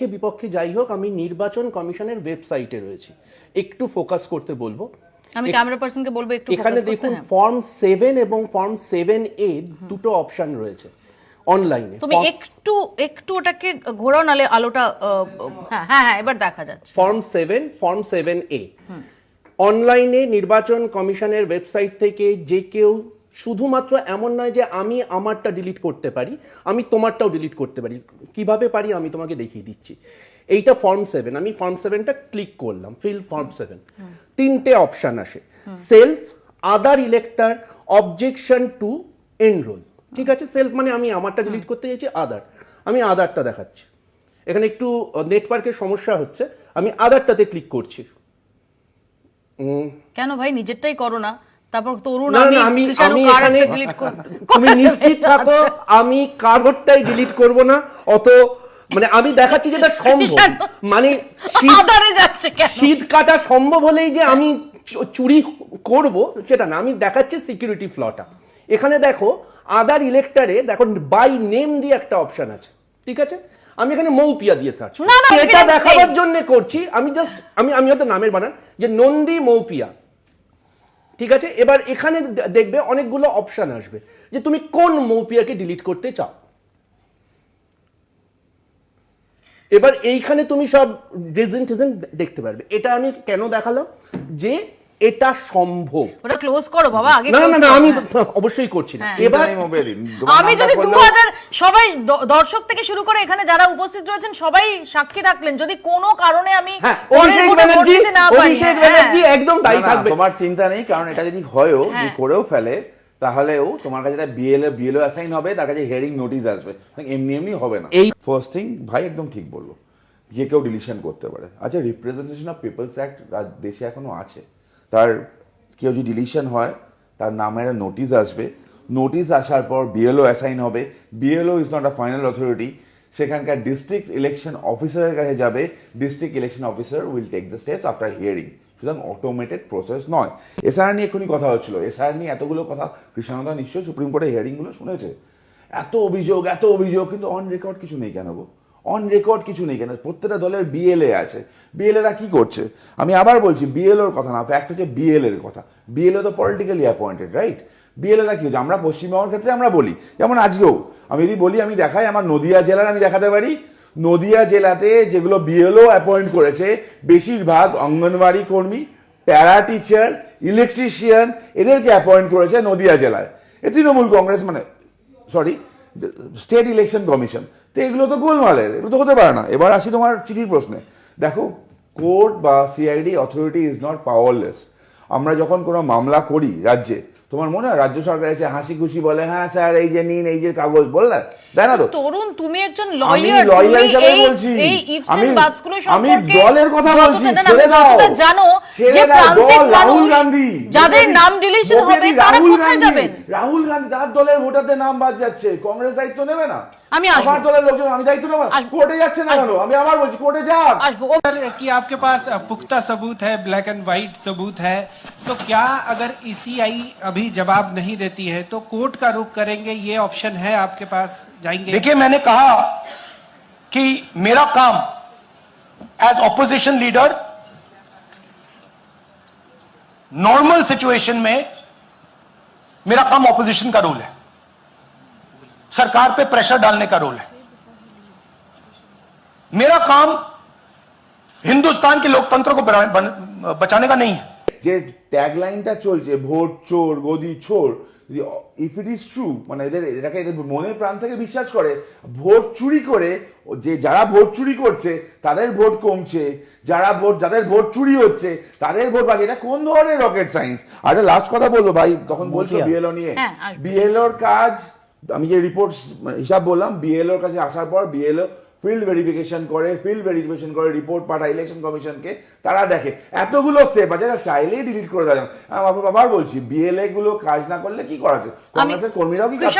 পক্ষে বিপক্ষে যাই হোক আমি নির্বাচন কমিশনের ওয়েবসাইটে রয়েছি। একটু ফোকাস করতে বলব। আমি ক্যামেরা পার্সনকে বলব একটু এখানে দেখুন হ্যাঁ। ফর্ম সেভেন এবং ফর্ম সেভেন এ দুটো অপশন রয়েছে অনলাইনে তুমি একটু একটু ওটাকে ঘোরাও নালে আলোটা হ্যাঁ হ্যাঁ হ্যাঁ এবার দেখা যাচ্ছে। Form seven form seven A অনলাইনে নির্বাচন কমিশনের ওয়েবসাইট থেকে যে কেউ শুধুমাত্র এমন নয় যে আমি আমারটা ডিলিট করতে পারি আমি তোমারটাও ডিলিট করতে পারি। কীভাবে পারি আমি তোমাকে দেখিয়ে দিচ্ছি। এইটা ফর্ম সেভেন আমি ফর্ম সেভেনটা ক্লিক করলাম ফিল ফর্ম সেভেন তিনটে অপশন আসে। Self other elector objection to enrol ঠিক আছে? সেলফ মানে আমি আমারটা ডিলিট করতে চাইছি আদার আমি আদারটা দেখাচ্ছি। এখানে একটু নেটওয়ার্কের সমস্যা হচ্ছে আমি আদারটাতে ক্লিক করছি। কেন ভাই? নিজেরটাই করো না। তারপর তরুণ আমি আমি আমি এখানে তুমি নিশ্চিত থাকো আমি কারোরটাই ডিলিট করব না অত মানে আমি দেখাচ্ছি যেটা সম্ভব। মানে শীত কাটা সম্ভব হলেই যে আমি চুরি করব সেটা না আমি দেখাচ্ছি সিকিউরিটি ফ্লটা এখানে দেখো আদার ইলেক্টারে দেখো বাই নেম দিয়ে একটা অপশন আছে ঠিক আছে? আমি এখানে মৌপিয়া দিয়ে সার্চ এটা দেখাবার। জন্য করছি আমি জাস্ট আমি আমি হয়তো নামের বানান যে নন্দী মৌপিয়া। ঠিক আছে? এবার এখানে দেখবে অনেকগুলো অপশান আসবে। যে তুমি কোন মৌপিয়াকে ডিলিট করতে চাও? এবার এইখানে তুমি সব ডিজেন্ট টিজন দেখতে পারবে। এটা আমি কেন দেখালাম? যে এটা সম্ভব। ওটা ক্লোজ করো বাবা আগে না না না আমি। অবশ্যই করছি না। হ্যাঁ। এবার আমি যদি দু করলেও- হাজার সবাই দর্শক থেকে শুরু করে এখানে যারা উপস্থিত রয়েছেন সবাই সাক্ষী থাকলেন। যদি কোনো কারণে আমি হ্যাঁ অভিষেক ব্যানার্জি অভিষেক। ব্যানার্জি একদম দায়ী থাকবে। তোমার চিন্তা নেই কারণ এটা যদি হয়ও যদি হ্যাঁ। করেও ফেলে তাহলেও তোমার কাছে একটা বিএলএ বিএলও অ্যাসাইন হবে তার কাছে হিয়ারিং নোটিশ আসবে। এমনি এমনি হবে না। এই- ফার্স্ট থিং ভাই একদম ঠিক বলব যে কেউ ডিলিশন করতে পারে। আচ্ছা রিপ্রেজেন্টেশন অফ পিপলস অ্যাক্ট দেশে এখনও আছে। তার কেউ যদি ডিলিশন হয়, তার নামের নোটিশ আসবে। নোটিশ আসার পর বিএলও অ্যাসাইন হবে। BLO is not a final authority সেখানকার ডিস্ট্রিক্ট ইলেকশন অফিসারের কাছে যাবে। District election officer will take the steps after hearing সুতরাং অটোমেটেড প্রসেস নয়। এসআর নিয়ে এক্ষুনি কথা হচ্ছিল। এসআর নিয়ে এতগুলো কথা কৃষ্ণদা নিশ্চয়ই সুপ্রিম কোর্টের হিয়ারিংগুলো শুনেছে। এত অভিযোগ এত অভিযোগ, কিন্তু অন রেকর্ড কিছু নেই কেন গো? অন রেকর্ড কিছু নেই কেন? প্রত্যেকটা দলের বিএলএ আছে। বিএলএরা কি করছে? আমি আবার বলছি বিএলওর কথা না ফ্যাক্ট হচ্ছে বিএল এর কথা। বিএলও তো পলিটিক্যালি অ্যাপয়েন্টেড রাইট বিএলএরা কি হচ্ছে? আমরা পশ্চিমবঙ্গের ক্ষেত্রে আমরা বলি। যেমন আজকেও, আমি যদি বলি, আমি দেখাই আমার নদিয়া জেলার, আমি দেখাতে পারি। নদিয়া জেলাতে যেগুলো বিএলও অ্যাপয়েন্ট করেছে, বেশিরভাগ অঙ্গনবাড়ি কর্মী প্যারা টিচার ইলেকট্রিশিয়ান এদেরকে অ্যাপয়েন্ট করেছে নদিয়া জেলায়। এ তৃণমূল কংগ্রেস মানে সরি স্টেট ইলেকশন কমিশন তো এগুলো তো গোলমালের, এগুলো তো হতে পারে না। এবার আসি তোমার চিঠির প্রশ্নে। দেখো, কোর্ট বা CID authority is not powerless আমরা যখন কোনো মামলা করি রাজ্যে তোমার মনে হয় রাজ্য সরকার এসে হাসি খুশি বলে হ্যাঁ স্যার এই যে নিন এই যে কাগজ বললে? তাই না তো তরুণ তুমি একজন লয়ার লয়ার হিসেবে বলছি। আমি আমি দলের কথা বলছি ছেড়ে দাও। জানো যে প্রান্তিক রাহুল গান্ধী। যাদের নাম ডিলিশন হবে তারা রাহুল কোথায় যাবেন? রাহুল গান্ধী তার দলের ভোটারদের নাম বাদ যাচ্ছে কংগ্রেস দায়িত্ব নেবে না। আমি আসবো। আমার দলের লোকজন আমি দায়িত্ব নেবো না আসবো। কোর্টে যাচ্ছে না কেন আমি আবার বলছি কোর্টে যাক আসবো ও- सर कि आपके पास पुख्ता सबूत है ब्लैक एंड व्हाइट सबूत है तो क्या अगर ईसीआई अभी जवाब नहीं देती है तो कोर्ट का रुख करेंगे ये ऑप्शन है आपके पास जाएंगे देखिए मैंने कहा कि मेरा काम as opposition leader normal situation में मेरा काम ऑपोजिशन का रोल है सरकार पे प्रेशर डालने का रोल है मेरा काम हिंदुस्तान के लोकतंत्र को बना- बन- बचाने का नहीं है যে ট্যাগলাইনটা চলছে ভোট চোর গদি চোর ইফ ইট ইজ ট্রু মানে এদের এটাকে এদের মনের প্রাণ থেকে বিশ্বাস করে ভোট চুরি করে ও যে যারা ভোট চুরি করছে তাদের ভোট কমছে যারা ভোট যাদের ভোট চুরি হচ্ছে তাদের ভোট বাকি এটা কোন ধরনের রকেট সায়েন্স আর লাস্ট কথা বলবো ভাই তখন বলছো মতিয়া। বিএলও নিয়ে হ্যাঁ, আসবো। বিএলওর কাজ আমি যে রিপোর্ট হিসাব বললাম বিএলওর কাছে আসার পর বিএলও ফিল্ড ভেরিফিকেশন করে ফিল্ড ভেরিফিকেশন করে রিপোর্ট পাঠায় ইলেকশন কমিশনকে তারা দেখে। এতগুলো স্টেপ আছে চাইলেই ডিলিট করে দেয়। আমি আবার বলছি বিএলএ গুলো কাজ না করলে কি করা আছে কংগ্রেসের কর্মীরাও কি কাজ